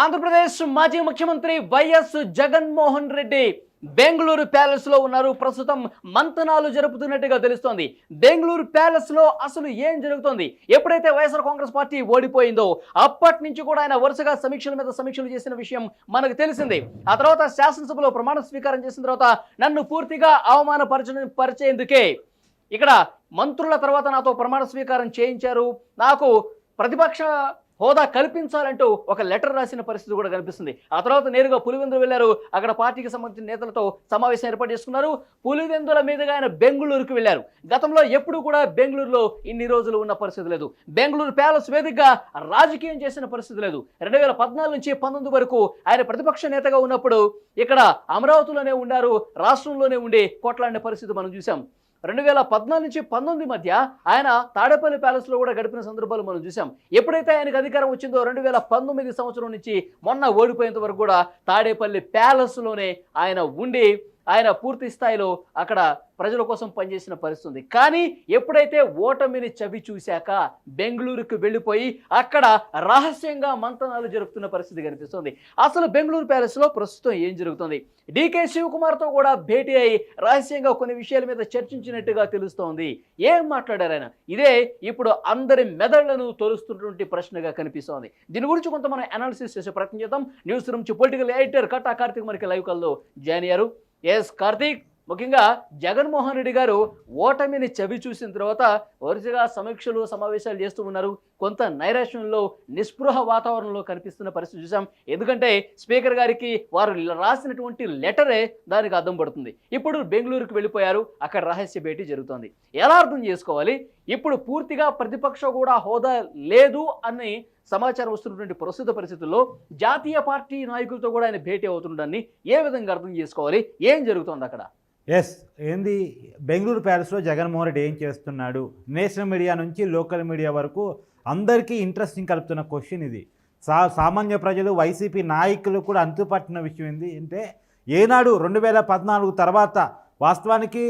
ఆంధ్రప్రదేశ్ మాజీ ముఖ్యమంత్రి వైఎస్ జగన్మోహన్ రెడ్డి బెంగళూరు ప్యాలెస్లో ఉన్నారు. ప్రస్తుతం మంతనాలు జరుపుతున్నట్టుగా తెలుస్తోంది. బెంగళూరు ప్యాలెస్లో అసలు ఏం జరుగుతోంది? ఎప్పుడైతే వైఎస్ఆర్ కాంగ్రెస్ పార్టీ ఓడిపోయిందో అప్పటి నుంచి కూడా ఆయన వరుసగా సమీక్షల మీద సమీక్షలు చేసిన విషయం మనకు తెలిసింది. ఆ తర్వాత శాసనసభలో ప్రమాణ స్వీకారం చేసిన తర్వాత నన్ను పూర్తిగా అవమానపరచ పరిచేందుకే ఇక్కడ మంత్రుల తర్వాత నాతో ప్రమాణ స్వీకారం చేయించారు. నాకు ప్రతిపక్ష హోదా కల్పించాలంటూ ఒక లెటర్ రాసిన పరిస్థితి కూడా కనిపిస్తుంది. ఆ తర్వాత నేరుగా పులివెందులు వెళ్ళారు. అక్కడ పార్టీకి సంబంధించిన నేతలతో సమావేశం ఏర్పాటు చేసుకున్నారు. పులివెందుల మీదుగా ఆయన బెంగళూరుకు వెళ్ళారు. గతంలో ఎప్పుడు కూడా బెంగళూరులో ఇన్ని రోజులు ఉన్న పరిస్థితి లేదు. బెంగళూరు ప్యాలెస్ వేదికగా రాజకీయం చేసిన పరిస్థితి లేదు. రెండు వేల పద్నాలుగు నుంచి పంతొమ్మిది వరకు ఆయన ప్రతిపక్ష నేతగా ఉన్నప్పుడు ఇక్కడ అమరావతిలోనే ఉన్నారు రాష్ట్రంలోనే ఉండి కొట్లాడిన పరిస్థితి మనం చూసాం రెండు వేల పద్నాలుగు నుంచి పంతొమ్మిది మధ్య ఆయన తాడేపల్లి ప్యాలెస్లో కూడా గడిపిన సందర్భాలు మనం చూసాం ఎప్పుడైతే ఆయనకు అధికారం వచ్చిందో రెండు వేల పంతొమ్మిది సంవత్సరం నుంచి మొన్న ఓడిపోయేంత వరకు కూడా తాడేపల్లి ప్యాలెస్లోనే ఆయన ఉండి ఆయన పూర్తి స్థాయిలో అక్కడ ప్రజల కోసం పనిచేసిన పరిస్థితి ఉంది. కానీ ఎప్పుడైతే ఓటమిని చవి చూశాక బెంగళూరుకు వెళ్ళిపోయి అక్కడ రహస్యంగా మంతనాలు జరుపుతున్న పరిస్థితి కనిపిస్తుంది. అసలు బెంగళూరు ప్యాలెస్లో ప్రస్తుతం ఏం జరుగుతుంది? డీకే శివకుమార్తో కూడా భేటీ అయి రహస్యంగా కొన్ని విషయాల మీద చర్చించినట్టుగా తెలుస్తోంది. ఏం మాట్లాడారు ఆయన? ఇదే ఇప్పుడు అందరి మెదళ్ళను తొలుస్తున్నటువంటి ప్రశ్నగా కనిపిస్తోంది. దీని గురించి కొంత మనం అనాలిసిస్ చేసే ప్రయత్నం చేద్దాం. న్యూస్ నుంచి పొలిటికల్ ఎడిటర్ కట్టా కార్తీక్ మనకి లైవ్ కాల్లో జాయిన్ అయ్యారు. ఎస్ కార్తీక్ ముఖ్యంగా జగన్మోహన్ రెడ్డి గారు ఓటమిని చవి చూసిన తర్వాత వరుసగా సమీక్షలు సమావేశాలు చేస్తూ ఉన్నారు. కొంత నైరాశ్యంలో నిస్పృహ వాతావరణంలో కనిపిస్తున్న పరిస్థితి చూసాం ఎందుకంటే స్పీకర్ గారికి వారు రాసినటువంటి లెటరే దానికి అర్థం పడుతుంది. ఇప్పుడు బెంగళూరుకు వెళ్ళిపోయారు. అక్కడ రహస్య భేటీ జరుగుతోంది. ఎలా అర్థం చేసుకోవాలి? ఇప్పుడు పూర్తిగా ప్రతిపక్ష కూడా హోదా లేదు అని సమాచారం వస్తున్నటువంటి ప్రస్తుత పరిస్థితుల్లో జాతీయ పార్టీ నాయకులతో కూడా ఆయన భేటీ అవుతుండడాన్ని ఏ విధంగా అర్థం చేసుకోవాలి? ఏం జరుగుతోంది అక్కడ? ఎస్ ఏంది? బెంగళూరు ప్యాలెస్లో జగన్మోహన్ రెడ్డి ఏం చేస్తున్నాడు? నేషనల్ మీడియా నుంచి లోకల్ మీడియా వరకు అందరికీ ఇంట్రెస్టింగ్ కలుపుతున్న క్వశ్చన్ ఇది. సా సామాన్య ప్రజలు వైసీపీ నాయకులు కూడా అంతుపట్టిన విషయం ఏంది అంటే ఏనాడు రెండు వేల పద్నాలుగు తర్వాత వాస్తవానికి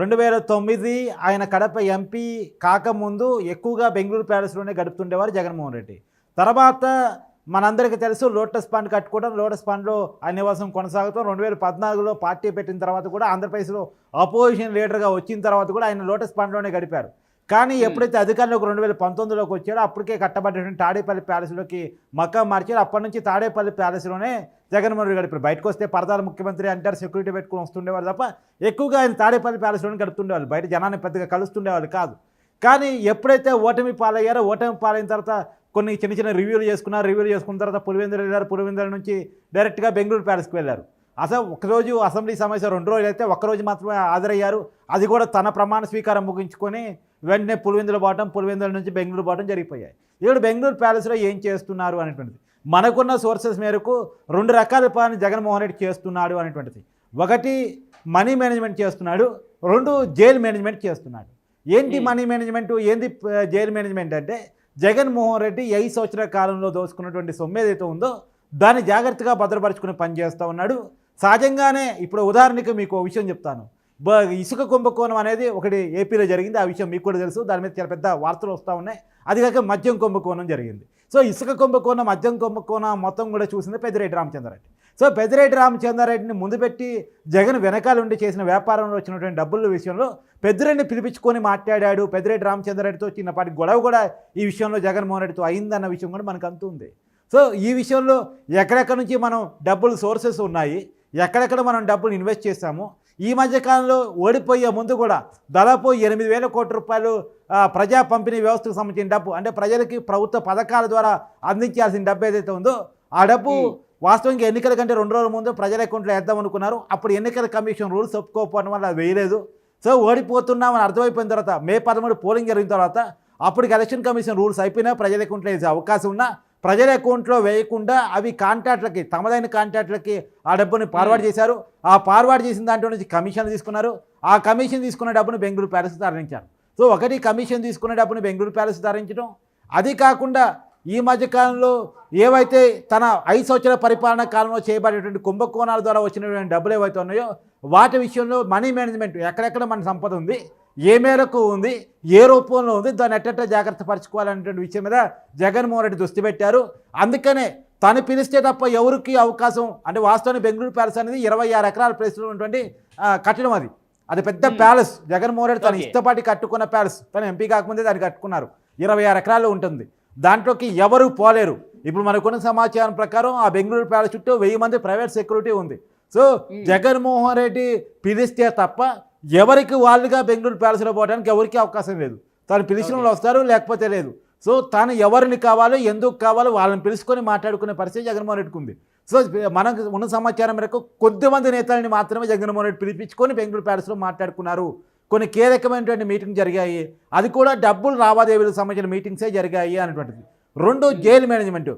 రెండు వేల తొమ్మిది ఆయన కడప ఎంపీ కాకముందు ఎక్కువగా బెంగళూరు ప్యాలెస్లోనే గడుపుతుండేవారు జగన్మోహన్ రెడ్డి. తర్వాత మనందరికీ తెలుసు లోటస్ పాండ్ కట్టుకోవడం లోటస్ పాండ్లో ఆయన నివాసం కొనసాగుతాం. రెండు వేల పద్నాలుగులో పార్టీ పెట్టిన తర్వాత కూడా ఆంధ్రప్రదేశ్లో అపోజిషన్ లీడర్గా వచ్చిన తర్వాత కూడా ఆయన లోటస్ పాండ్లోనే గడిపారు. కానీ ఎప్పుడైతే అధికారంలోకి రెండు వేల పంతొమ్మిదిలోకి వచ్చాడో అప్పటికే కట్టబడినటువంటి తాడేపల్లి ప్యాలెస్లోకి మక్కా మార్చారు. అప్పటి నుంచి తాడేపల్లి ప్యాలెస్లోనే జగన్మోహన్ రెడ్డి గడిపారు. బయటకు వస్తే పరదాల ముఖ్యమంత్రి అంటారు సెక్యూరిటీ పెట్టుకుని వస్తుండేవారు తప్ప ఎక్కువగా ఆయన తాడేపల్లి ప్యాలెస్లోనే గడుపుతుండేవాళ్ళు. బయట జనాన్ని పెద్దగా కలుస్తుండేవాళ్ళు కాదు. కానీ ఎప్పుడైతే ఓటమి పాలయ్యారో ఓటమి పాలైన తర్వాత కొన్ని చిన్న చిన్న రివ్యూలు చేసుకున్నారు. రివ్యూలు చేసుకున్న తర్వాత పులివెందులు వెళ్ళారు. పులివెందుల నుంచి డైరెక్ట్గా బెంగళూరు ప్యాలెస్కి వెళ్ళారు. అసలు ఒకరోజు అసెంబ్లీ సమావేశం రెండు రోజులు అయితే ఒక్కరోజు మాత్రమే హాజరయ్యారు. అది కూడా తన ప్రమాణ స్వీకారం ముగించుకొని వెంటనే పులివెందులు పోవటం పులివెందుల నుంచి బెంగళూరు పోవటం జరిగిపోయాయి. ఇప్పుడు బెంగళూరు ప్యాలెస్లో ఏం చేస్తున్నారు అనేటువంటిది. మనకున్న సోర్సెస్ మేరకు రెండు రకాల పని జగన్మోహన్ రెడ్డి చేస్తున్నాడు అనేటువంటిది. ఒకటి మనీ మేనేజ్మెంట్ చేస్తున్నాడు. రెండు జైలు మేనేజ్మెంట్ చేస్తున్నాడు. ఏంటి. Money management? ఏంది జైలు మేనేజ్మెంట్ అంటే జగన్మోహన్ రెడ్డి ఐదు సంవత్సరాల కాలంలో దోచుకున్నటువంటి సొమ్ము ఏదైతే ఉందో దాన్ని జాగ్రత్తగా భద్రపరచుకుని పని చేస్తూ ఉన్నాడు. సహజంగానే ఇప్పుడు ఉదాహరణకి మీకు విషయం చెప్తాను. బ ఇసుక కుంభకోణం అనేది ఒకటి ఏపీలో జరిగింది. ఆ విషయం మీకు కూడా తెలుసు. దాని మీద చాలా పెద్ద వార్తలు వస్తూ ఉన్నాయి. అది కాక మద్యం కుంభకోణం జరిగింది. సో ఇసుక కుంభకోణం మద్యం కుంభకోణం మొత్తం కూడా చూసింది పెద్దిరెడ్డి రామచంద్రారెడ్డి. సో పెద్దిరెడ్డి రామచంద్రారెడ్డిని ముందు పెట్టి జగన్ వెనకాల ఉండి చేసిన వ్యాపారంలో వచ్చినటువంటి డబ్బుల విషయంలో పెద్దిరెడ్డిని పిలిపించుకొని మాట్లాడాడు. పెద్దిరెడ్డి రామచంద్రారెడ్డితో చిన్నపాటి గొడవ కూడా ఈ విషయంలో జగన్మోహన్ రెడ్డితో అయిందన్న విషయం కూడా మనకు అంతుంది సో ఈ విషయంలో ఎక్కడెక్కడ నుంచి మనం డబ్బులు సోర్సెస్ ఉన్నాయి ఎక్కడెక్కడ మనం డబ్బులు ఇన్వెస్ట్ చేస్తాము ఈ మధ్య కాలంలో ఓడిపోయే ముందు కూడా దాదాపు ఎనిమిది వేల కోట్ల రూపాయలు ప్రజా పంపిణీ వ్యవస్థకు సంబంధించిన డబ్బు అంటే ప్రజలకి ప్రభుత్వ పథకాల ద్వారా అందించాల్సిన డబ్బు ఏదైతే ఉందో ఆ డబ్బు వాస్తవంగా ఎన్నికల కంటే రెండు రోజుల ముందు ప్రజల అకౌంట్లో వేద్దాం అనుకున్నారు. అప్పుడు ఎన్నికల కమిషన్ రూల్స్ ఒప్పుకోకపోవడం వల్ల వేయలేదు. సో ఓడిపోతున్నామని అర్థమైపోయిన తర్వాత మే పదమూడు పోలింగ్ జరిగిన తర్వాత అప్పటికి ఎలక్షన్ కమిషన్ రూల్స్ అయిపోయినా ప్రజల అకౌంట్లో వేసే అవకాశం ఉన్నా ప్రజల అకౌంట్లో వేయకుండా అవి కాంట్రాక్ట్లకి తమదైన కాంట్రాక్ట్లకి ఆ డబ్బుని ఫార్వర్డ్ చేశారు. ఆ ఫార్వర్డ్ చేసిన దాంట్లో నుంచి కమిషన్ తీసుకున్నారు. ఆ కమిషన్ తీసుకున్న డబ్బును బెంగళూరు ప్యాలెస్ తరలించారు. సో ఒకటి కమిషన్ తీసుకున్న డబ్బుని బెంగళూరు ప్యాలెస్ తరలించడం. అది కాకుండా ఈ మధ్యకాలంలో ఏవైతే తన ఐదు సంవత్సరాల పరిపాలన కాలంలో చేయబడేటువంటి కుంభకోణాల ద్వారా వచ్చినటువంటి డబ్బులు ఏవైతే ఉన్నాయో వాటి విషయంలో మనీ మేనేజ్మెంట్ ఎక్కడెక్కడ మన సంపద ఉంది ఏ మేరకు ఉంది ఏ రూపంలో ఉంది దాన్ని ఎట్టెట్ట జాగ్రత్త పరచుకోవాలనేటువంటి విషయం మీద జగన్మోహన్ రెడ్డి దృష్టి పెట్టారు. అందుకనే తను పిలిస్తే తప్ప ఎవరికి అవకాశం అంటే వాస్తవానికి బెంగళూరు ప్యాలెస్ అనేది ఇరవై ఆరు ఎకరాల ప్లేస్లో ఉన్నటువంటి కట్టడం అది. అది పెద్ద ప్యాలెస్. జగన్మోహన్ రెడ్డి తన. ఇష్టపాటి కట్టుకున్న ప్యాలెస్. తను ఎంపీ కాకముందే దాన్ని కట్టుకున్నారు. ఇరవై ఆరు ఎకరాలు ఉంటుంది. దాంట్లోకి ఎవరు పోలేరు. ఇప్పుడు మనకున్న సమాచారం ప్రకారం ఆ బెంగళూరు ప్యాలెస్ చుట్టూ వెయ్యి మంది ప్రైవేట్ సెక్యూరిటీ ఉంది. సో జగన్మోహన్ రెడ్డి పిలిస్తే తప్ప ఎవరికి వాళ్ళుగా బెంగళూరు ప్యాలెస్లో పోవడానికి ఎవరికి అవకాశం లేదు. తను పిలిచిన వస్తారు లేకపోతే లేదు. సో తాను ఎవరిని కావాలో ఎందుకు కావాలో వాళ్ళని పిలుచుకొని మాట్లాడుకునే పరిస్థితి జగన్మోహన్ రెడ్డికి ఉంది. సో మనకు ఉన్న సమాచారం మేరకు కొద్దిమంది నేతలని మాత్రమే జగన్మోహన్ రెడ్డి పిలిపించుకొని బెంగళూరు ప్యాలెస్లో మాట్లాడుకున్నారు. కొన్ని కీలకమైనటువంటి మీటింగ్ జరిగాయి. అది కూడా డబ్బులు లావాదేవీలకు సంబంధించిన మీటింగ్సే జరిగాయి అనేటువంటిది రెండు జైలు మేనేజ్మెంట్.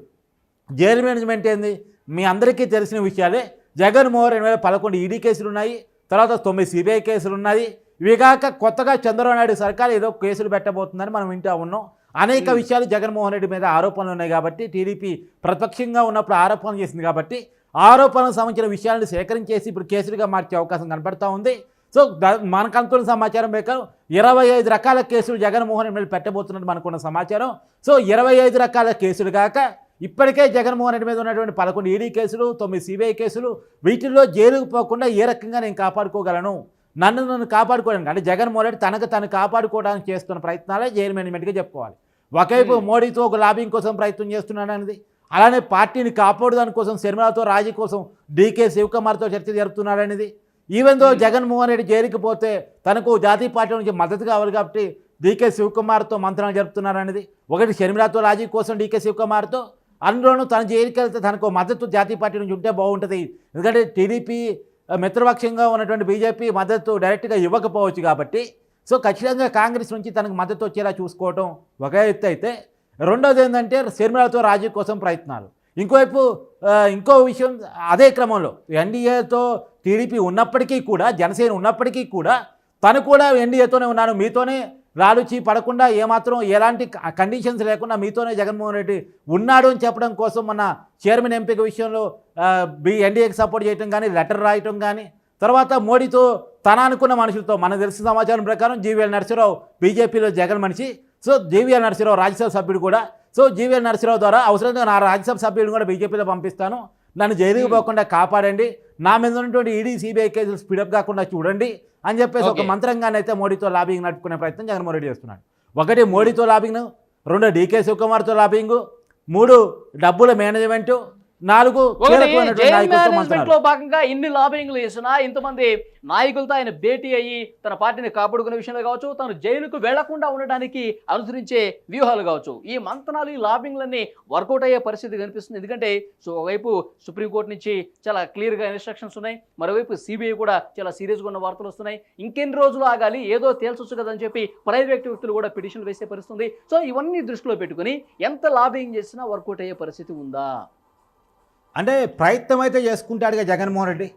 జైలు మేనేజ్మెంట్ ఏంది? మీ అందరికీ తెలిసిన విషయాలే. జగన్మోహన్ రెండు వేల పదకొండు ఈడీ కేసులు ఉన్నాయి తర్వాత తొమ్మిది సిబిఐ కేసులు ఉన్నాయి ఇవి కాక కొత్తగా చంద్రబాబు నాయుడు సర్కార్ ఏదో కేసులు పెట్టబోతుందని మనం వింటా ఉన్నాం. అనేక విషయాలు జగన్మోహన్ రెడ్డి మీద ఆరోపణలు ఉన్నాయి కాబట్టి టీడీపీ ప్రతిపక్షంగా ఉన్నప్పుడు ఆరోపణలు చేసింది కాబట్టి ఆరోపణలకు సంబంధించిన విషయాలను సేకరించేసి ఇప్పుడు కేసులుగా మార్చే అవకాశం కనపడతా ఉంది. సో ద- మనకు అనుకున్న సమాచారం ప్రకారం ఇరవై ఐదు రకాల కేసులు జగన్మోహన్ రెడ్డి మీద పెట్టబోతున్నట్టు మనకున్న సమాచారం. సో ఇరవై ఐదు రకాల కేసులు కాక ఇప్పటికే జగన్మోహన్ రెడ్డి మీద ఉన్నటువంటి పదకొండు ఈడీ కేసులు తొమ్మిది సిబిఐ కేసులు వీటిల్లో జైలుకు పోకుండా ఏ రకంగా నేను కాపాడుకోగలను? నన్ను నన్ను కాపాడుకోవడానికి అంటే జగన్మోహన్ రెడ్డి తనకు తను కాపాడుకోవడానికి చేస్తున్న ప్రయత్నాలే జైలు మేనేజ్మెంట్గా చెప్పుకోవాలి. ఒకవైపు మోడీతో ఒక లాబింగ్ కోసం ప్రయత్నం చేస్తున్నాడు అనేది అలానే పార్టీని కాపాడుదాని కోసం శర్మలతో రాజీ కోసం డీకే శివకుమార్తో చర్చ జరుపుతున్నాడు అనేది ఈవెన్ దో జగన్మోహన్ రెడ్డి జైలుకి పోతే తనకు జాతీయ పార్టీ నుంచి మద్దతు కావాలి కాబట్టి డీకే శివకుమార్తో మంత్రాలు జరుపుతున్నారు అనేది ఒకటి షర్మిలాతో రాజీ కోసం డీకే శివకుమార్తో అందులోనూ తన జైలుకి వెళ్తే తనకు మద్దతు జాతీయ పార్టీ నుంచి ఉంటే బాగుంటుంది. ఎందుకంటే టీడీపీ మిత్రపక్షంగా ఉన్నటువంటి బీజేపీ మద్దతు డైరెక్ట్గా ఇవ్వకపోవచ్చు కాబట్టి. సో ఖచ్చితంగా కాంగ్రెస్ నుంచి తనకు మద్దతు వచ్చేలా చూసుకోవటం ఒక ఎత్తు అయితే. రెండోది ఏంటంటే షర్మిలతో రాజీ కోసం ప్రయత్నాలు. ఇంకోవైపు ఇంకో విషయం అదే క్రమంలో ఎన్డీఏతో టీడీపీ ఉన్నప్పటికీ కూడా జనసేన ఉన్నప్పటికీ కూడా తను కూడా ఎన్డీఏతోనే ఉన్నాను. మీతోనే రాలుచి పడకుండా ఏమాత్రం ఎలాంటి కండిషన్స్ లేకుండా మీతోనే జగన్మోహన్ రెడ్డి ఉన్నాడు అని చెప్పడం కోసం మన చైర్మన్ ఎంపిక విషయంలో బి ఎన్డీఏకి సపోర్ట్ చేయటం కానీ లెటర్ రాయటం కానీ తర్వాత మోడీతో తన అనుకున్న మనుషులతో మనకు తెలిసిన సమాచారం ప్రకారం జీవీఎల్ నరసింహరావు బీజేపీలో జగన్ మనిషి. సో జీవీఎల్ నరసింహరావు రాజ్యసభ సభ్యుడు కూడా సో జీవీఎల్ నరసింహరావు ద్వారా అవసరంగా నా రాజ్యసభ సభ్యుడిని కూడా బీజేపీలో పంపిస్తాను. నన్ను జైలుకి పోకుండా కాపాడండి. నా మీద ఉన్నటువంటి ఈడీ సిబిఐ కేసులు స్పీడప్ కాకుండా చూడండి అని చెప్పేసి ఒక. మంత్రంగానైతే మోడీతో లాబింగ్ నడుపుకునే ప్రయత్నం జగన్మోహన్ రెడ్డి చేస్తున్నాడు. ఒకటి మోడీతో లాబింగ్ రెండు డీకే శివకుమార్తో లాబింగ్ మూడు డబ్బుల మేనేజ్మెంట్ నాలుగు మేనేజ్మెంట్లో భాగంగా ఇన్ని లాబింగ్లు చేసినా ఇంతమంది నాయకులతో ఆయన భేటీ అయ్యి తన పార్టీని కాపాడుకునే విషయంలో కావచ్చు తను జైలుకు వెళ్ళకుండా ఉండడానికి అనుసరించే వ్యూహాలు కావచ్చు. ఈ మంతనాలు ఈ లాబింగ్లన్నీ వర్కౌట్ అయ్యే పరిస్థితి కనిపిస్తుంది. ఎందుకంటే సో ఒకవైపు సుప్రీంకోర్టు నుంచి చాలా క్లియర్గా ఇన్స్ట్రక్షన్స్ ఉన్నాయి మరోవైపు సిబిఐ కూడా చాలా సీరియస్గా ఉన్న వార్తలు వస్తున్నాయి. ఇంకెన్ని రోజులు ఆగాలి ఏదో తేల్చొచ్చు కదా అని చెప్పి ప్రైవేట్ వ్యక్తులు కూడా పిటిషన్లు వేసే పరిస్థితి సో ఇవన్నీ దృష్టిలో పెట్టుకుని ఎంత లాబింగ్ చేసినా వర్కౌట్ అయ్యే పరిస్థితి ఉందా? అంటే ప్రయత్నం అయితే చేసుకుంటాడుగా జగన్మోహన్ రెడ్డి.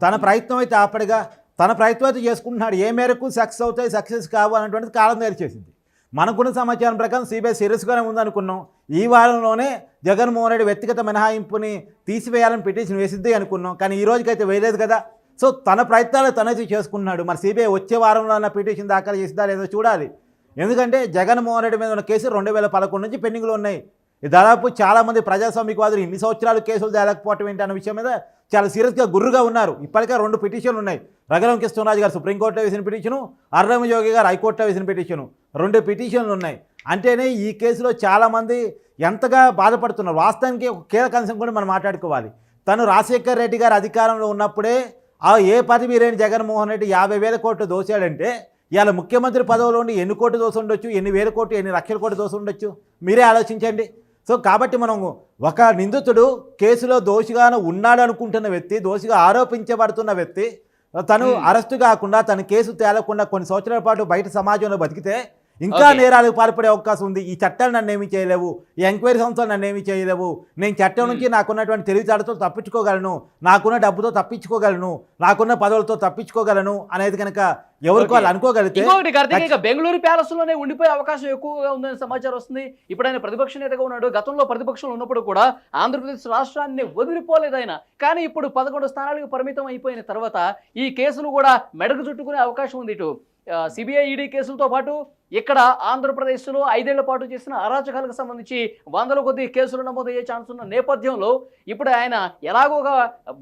తన ప్రయత్నం అయితే ఆపడిగా తన ప్రయత్నం అయితే చేసుకుంటున్నాడు. ఏ మేరకు సక్సెస్ అవుతాయి సక్సెస్ కావు అనేటువంటిది కాలం తెరిచేసింది మనకున్న సమాచారం ప్రకారం సిబిఐ సీరియస్గానే ఉందనుకున్నాం. ఈ వారంలోనే జగన్మోహన్ రెడ్డి వ్యక్తిగత మినహాయింపుని తీసివేయాలని పిటిషన్ వేసిద్ది అనుకున్నాం. కానీ ఈ రోజుకైతే వేయలేదు కదా. సో తన ప్రయత్నాలు తనైతే చేసుకుంటున్నాడు. మరి సిబిఐ వచ్చే వారంలో ఉన్న పిటిషన్ దాఖలు చేసిందా లేదో చూడాలి. ఎందుకంటే జగన్మోహన్ రెడ్డి మీద ఉన్న కేసు రెండు వేల పదకొండు నుంచి పెండింగ్లో ఉన్నాయి. దాదాపు చాలామంది ప్రజాస్వామికవాదులు ఇన్ని సంవత్సరాలు కేసులు తేలకపోవటం ఏంటి అన్న విషయం మీద చాలా సీరియస్గా గుర్రుగా ఉన్నారు. ఇప్పటికే రెండు పిటిషన్లు ఉన్నాయి. రఘురామ కృష్ణరాజు గారు సుప్రీంకోర్టులో వేసిన పిటిషను అర్రమ జోగి గారు హైకోర్టులో వేసిన పిటిషను. రెండు పిటిషన్లు ఉన్నాయి. అంటేనే ఈ కేసులో చాలామంది ఎంతగా బాధపడుతున్నారు. వాస్తవానికి ఒక కీలక అంశం కూడా మనం మాట్లాడుకోవాలి. తను రాజశేఖర్ రెడ్డి గారు అధికారంలో ఉన్నప్పుడే ఆ ఏ పదవి లేని జగన్మోహన్ రెడ్డి యాభై వేల కోట్లు దోచాడంటే ఇవాళ ముఖ్యమంత్రి పదవిలో ఉండి ఎన్ని కోట్లు దోసి ఉండొచ్చు ఎన్ని వేల కోట్లు? ఎన్ని లక్షల కోట్లు దోసి ఉండొచ్చు మీరే ఆలోచించండి. సో కాబట్టి మనం ఒక నిందితుడు కేసులో దోషిగాను ఉన్నాడు అనుకుంటున్న వ్యక్తి దోషిగా ఆరోపించబడుతున్న వ్యక్తి తను. అరెస్టు కాకుండా తన కేసు తేలకుండా కొన్ని సంవత్సరాల పాటు బయట సమాజంలో బతికితే ఇంకా. నేరాలకు పాల్పడే అవకాశం ఉంది. ఈ చట్టాలు నన్ను ఏమీ చేయలేవు. ఈ ఎంక్వైరీ సంస్థలు నన్ను ఏమీ చేయలేవు. నేను చట్టం నుంచి నాకున్నటువంటి తెలివితేటతో తప్పించుకోగలను. నాకున్న డబ్బుతో తప్పించుకోగలను. నాకున్న పదవులతో తప్పించుకోగలను అనేది కనుక ఎవరికి. వాళ్ళు అనుకోగలిగితే బెంగళూరు ప్యాలెస్లోనే ఉండిపోయే అవకాశం ఎక్కువగా ఉందని సమాచారం వస్తుంది. ఇప్పుడు ఆయన ప్రతిపక్ష నేతగా ఉన్నాడు. గతంలో ప్రతిపక్షంలో ఉన్నప్పుడు కూడా ఆంధ్రప్రదేశ్ రాష్ట్రాన్ని వదిలిపోలేదు ఆయన కానీ ఇప్పుడు పదకొండు స్థానాలకు పరిమితం అయిపోయిన తర్వాత ఈ కేసులు కూడా మెడకు చుట్టుకునే అవకాశం ఉంది ఇటు. సిబిఐ ఈడీ కేసులతో పాటు ఇక్కడ ఆంధ్రప్రదేశ్లో ఐదేళ్ళ పాటు చేసిన అరాచకాలకు సంబంధించి వందల కొద్ది కేసులు నమోదయ్యే ఛాన్స్ ఉన్న నేపథ్యంలో ఇప్పుడు ఆయన ఎలాగోగా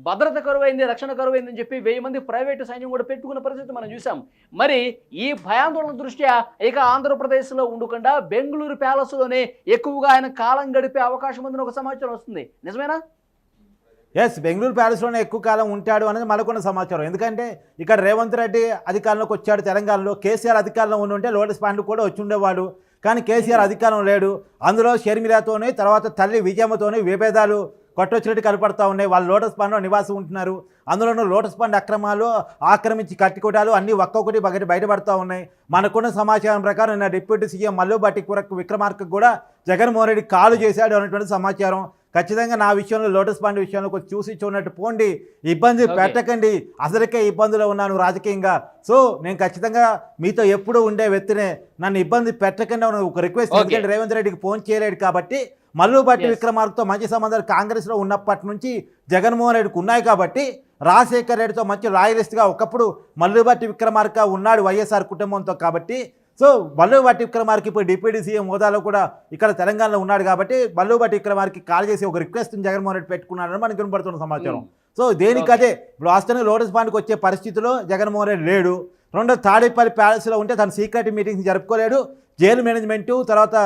భద్రత కరువైంది రక్షణ కరువైందని చెప్పి వెయ్యి మంది ప్రైవేటు సైన్యం కూడా పెట్టుకున్న పరిస్థితి మనం చూసాం మరి ఈ భయాందోళన దృష్ట్యా ఇక ఆంధ్రప్రదేశ్లో ఉండకుండా బెంగళూరు ప్యాలెస్లోనే ఎక్కువగా ఆయన కాలం గడిపే అవకాశం ఉందని ఒక సమాచారం వస్తుంది. నిజమేనా? ఎస్ బెంగళూరు ప్యాలెస్లోనే ఎక్కువ కాలం ఉంటాడు అనేది మనకున్న సమాచారం. ఎందుకంటే ఇక్కడ రేవంత్ రెడ్డి అధికారంలోకి వచ్చాడు తెలంగాణలో కేసీఆర్ అధికారంలో ఉండి ఉంటే లోటస్ పాండ్ కూడా వచ్చి ఉండేవాడు. కానీ కేసీఆర్ అధికారం లేడు. అందులో షర్మిలాతోనే తర్వాత తల్లి విజయమ్మతోనే విభేదాలు కొట్టొచ్చినట్టు కనపడతా ఉన్నాయి. వాళ్ళు లోటస్ పాండ్లో నివాసం ఉంటున్నారు. అందులోనూ లోటస్ పాండ్ అక్రమాలు ఆక్రమించి కట్టికొటాలు అన్నీ ఒక్కొక్కటి బయట బయటపడతా ఉన్నాయి. మనకున్న సమాచారం ప్రకారం నిన్న డిప్యూటీ సీఎం మల్లు బట్టి విక్రమార్క కూడా జగన్మోహన్ రెడ్డి కాలు చేశాడు అనేటువంటి సమాచారం. ఖచ్చితంగా నా విషయంలో లోటస్ పాండ్ విషయంలో కొంచెం చూసి చూడనట్టు పోండి. ఇబ్బంది. పెట్టకండి. అసలుకే ఇబ్బందులో ఉన్నాను రాజకీయంగా. సో నేను ఖచ్చితంగా మీతో ఎప్పుడూ ఉండే వ్యక్తినే నన్ను ఇబ్బంది పెట్టకండి ఒక రిక్వెస్ట్ రేవంత్ రెడ్డికి ఫోన్ చేయలేడు కాబట్టి మల్లు బట్టి Yes. విక్రమార్కతో మంచి సంబంధాలు కాంగ్రెస్లో ఉన్నప్పటి నుంచి జగన్మోహన్ రెడ్డికి ఉన్నాయి కాబట్టి రాజశేఖర్ రెడ్డితో మంచి రాయలిస్ట్గా ఒకప్పుడు మల్లుబట్టి విక్రమార్క ఉన్నాడు వైఎస్ఆర్ కుటుంబంతో కాబట్టి. సో మల్లుబట్టి విక్రమార్కి ఇప్పుడు డిప్యూటీ సీఎం హోదాలో కూడా ఇక్కడ తెలంగాణలో ఉన్నాడు కాబట్టి మల్లుబట్టి విక్రమార్కి కాల్ చేసి ఒక రిక్వెస్ట్ జగన్మోహన్ రెడ్డి పెట్టుకున్నాడని మనకి వినపడుతున్న సమాచారం. Hmm. సో దేనికదే ఇప్పుడు వాస్తవంగా లోటస్ పాండ్కి వచ్చే పరిస్థితిలో జగన్మోహన్ రెడ్డి లేడు. రెండో తాడేపల్లి ప్యాలెస్లో ఉంటే తను సీక్రెట్ మీటింగ్స్ జరుపుకోలేడు. జైలు మేనేజ్మెంటు తర్వాత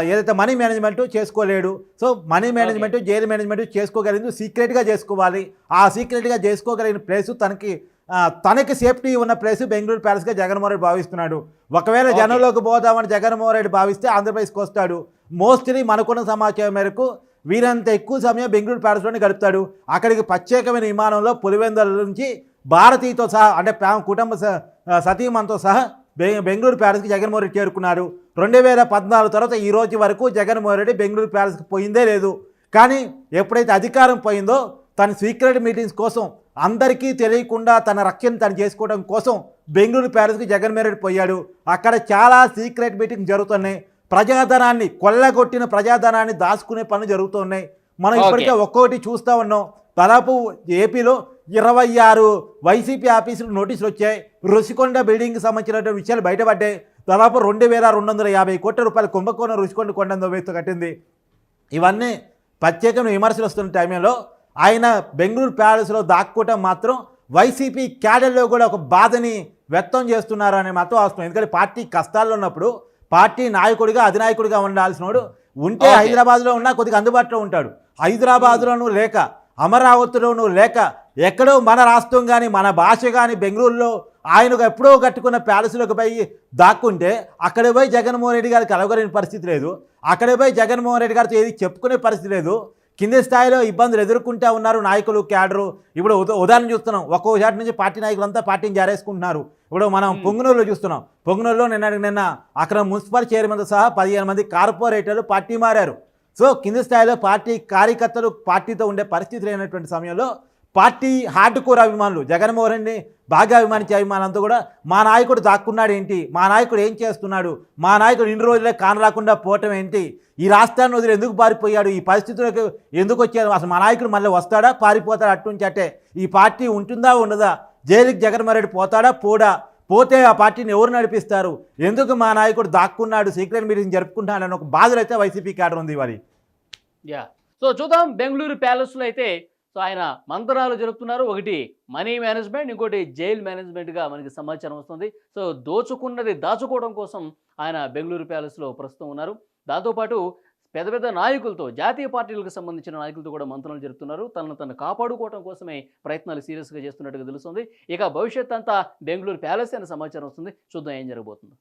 ఏదైతే money management చేసుకోలేడు. So money management jail management చేసుకోగలిగింది. సీక్రెట్గా చేసుకోవాలి. ఆ సీక్రెట్గా చేసుకోగలిగిన ప్లేసు తనకి తనకి సేఫ్టీ ఉన్న ప్లేస్ బెంగళూరు ప్యాలెస్గా జగన్మోహన్ రెడ్డి భావిస్తున్నాడు. ఒకవేళ. జనంలోకి పోదామని జగన్మోహన్ రెడ్డి భావిస్తే ఆంధ్రప్రదేశ్కి వస్తాడు. మోస్ట్లీ మనకున్న సమాచారం మేరకు వీరంత ఎక్కువ సమయం బెంగళూరు ప్యాలెస్లోనే గడుపుతాడు. అక్కడికి ప్రత్యేకమైన విమానంలో పులివెందుల నుంచి భారతీయతో సహా అంటే కుటుంబ స- ఆ, సతీమణితో సహా బెంగళూరు ప్యాలెస్కి జగన్మోహన్ రెడ్డి చేరుకున్నారు. రెండు వేల పద్నాలుగు తర్వాత ఈ రోజు వరకు జగన్మోహన్ రెడ్డి బెంగళూరు ప్యాలెస్కి పోయిందే లేదు. కానీ ఎప్పుడైతే అధికారం పోయిందో తన సీక్రెట్ మీటింగ్స్ కోసం అందరికీ తెలియకుండా తన రక్షణ తను చేసుకోవడం కోసం బెంగళూరు ప్యాలెస్కి జగన్మోహన్ రెడ్డి పోయాడు. అక్కడ చాలా సీక్రెట్ మీటింగ్ జరుగుతున్నాయి. ప్రజాధనాన్ని కొల్లగొట్టిన ప్రజాధనాన్ని దాచుకునే పనులు జరుగుతున్నాయి. మనం. ఇప్పటికే ఒక్కొక్కటి చూస్తూ ఉన్నాం. దాదాపు ఏపీలో ఇరవై ఆరు వైసీపీ ఆఫీసులు నోటీసులు వచ్చాయి. రుషికొండ బిల్డింగ్కి సంబంధించినటువంటి విషయాలు బయటపడ్డాయి. దాదాపు రెండు వేల రెండు వందల యాభై కోట్ల రూపాయల కుంభకోణం రుషికొండ కొండ వేస్తూ కట్టింది. ఇవన్నీ ప్రత్యేకమైన విమర్శలు వస్తున్న టైంలో ఆయన బెంగళూరు ప్యాలెస్లో దాక్కోవటం మాత్రం వైసీపీ క్యాడర్లో కూడా ఒక బాధని వ్యక్తం చేస్తున్నారు అనే మాత్రం వస్తుంది ఎందుకంటే పార్టీ కష్టాల్లో ఉన్నప్పుడు పార్టీ నాయకుడిగా అధినాయకుడిగా ఉండాల్సినోడు ఉంటే. హైదరాబాద్లో ఉన్నా కొద్దిగా అందుబాటులో ఉంటాడు. హైదరాబాద్లోనూ లేక అమరావతిలోనూ లేక ఎక్కడో మన రాష్ట్రం కానీ మన భాష కానీ బెంగళూరులో ఆయనకు ఎప్పుడో కట్టుకున్న ప్యాలెస్లోకి పోయి దాక్కుంటే అక్కడ పోయి జగన్మోహన్ రెడ్డి గారికి కలవగలిగిన పరిస్థితి లేదు. అక్కడ పోయి జగన్మోహన్ రెడ్డి గారితో ఏది చెప్పుకునే పరిస్థితి లేదు. కింది స్థాయిలో ఇబ్బందులు ఎదుర్కొంటా ఉన్నారు నాయకులు క్యాడరు. ఇప్పుడు ఉద- ఉదాహరణ చూస్తున్నాం. ఒక్కో చాటి నుంచి పార్టీ నాయకులంతా పార్టీని జారేసుకుంటున్నారు. ఇప్పుడు మనం పొంగునూరులో చూస్తున్నాం. పొంగునూరులో నిన్న నిన్న అక్కడ మున్సిపల్ చైర్మన్తో సహా పదిహేను మంది కార్పొరేటర్లు పార్టీ మారారు. సో కింది స్థాయిలో పార్టీ కార్యకర్తలు పార్టీతో ఉండే పరిస్థితి లేనటువంటి సమయంలో పార్టీ హార్డ్ కోర్ అభిమానులు జగన్మోహన్ రెడ్డిని బాగా అభిమానించే అభిమానులంతా కూడా మా నాయకుడు దాక్కున్నాడు ఏంటి? మా నాయకుడు ఏం చేస్తున్నాడు? మా నాయకుడు ఇన్ని రోజులే కానరాకుండా పోవటం ఏంటి? ఈ రాష్ట్రాన్ని వదిలి ఎందుకు పారిపోయాడు? ఈ పరిస్థితులకు ఎందుకు వచ్చాడు? అసలు మా నాయకుడు మళ్ళీ వస్తాడా? పారిపోతాడా? అట్టుంచి అట్టే ఈ పార్టీ ఉంటుందా ఉండదా? జైలుకి జగన్మోహన్ రెడ్డి పోతాడా? పోడా? పోతే ఆ పార్టీని ఎవరు నడిపిస్తారు? ఎందుకు మా నాయకుడు దాక్కున్నాడు? సీక్రెట్ మీటింగ్ జరుపుకుంటాడని ఒక బాధలు అయితే వైసీపీ క్యాడర్ ఉంది మరి యా సో చూద్దాం. బెంగళూరు ప్యాలెస్లో అయితే సో ఆయన మంత్రాలు జరుపుతున్నారు. ఒకటి మనీ మేనేజ్మెంట్ ఇంకోటి జైల్ మేనేజ్మెంట్గా మనకి సమాచారం వస్తుంది. సో దోచుకున్నది దాచుకోవడం కోసం ఆయన బెంగళూరు ప్యాలెస్లో ప్రస్తుతం ఉన్నారు. దాంతోపాటు పెద్ద పెద్ద నాయకులతో జాతీయ పార్టీలకు సంబంధించిన నాయకులతో కూడా మంత్రాలు జరుపుతున్నారు. తనను తను కాపాడుకోవడం కోసమే ప్రయత్నాలు సీరియస్గా చేస్తున్నట్టుగా తెలుస్తుంది. ఇక భవిష్యత్ అంతా బెంగళూరు ప్యాలెస్ అనే సమాచారం వస్తుంది. చూద్దాం ఏం జరగబోతుందో.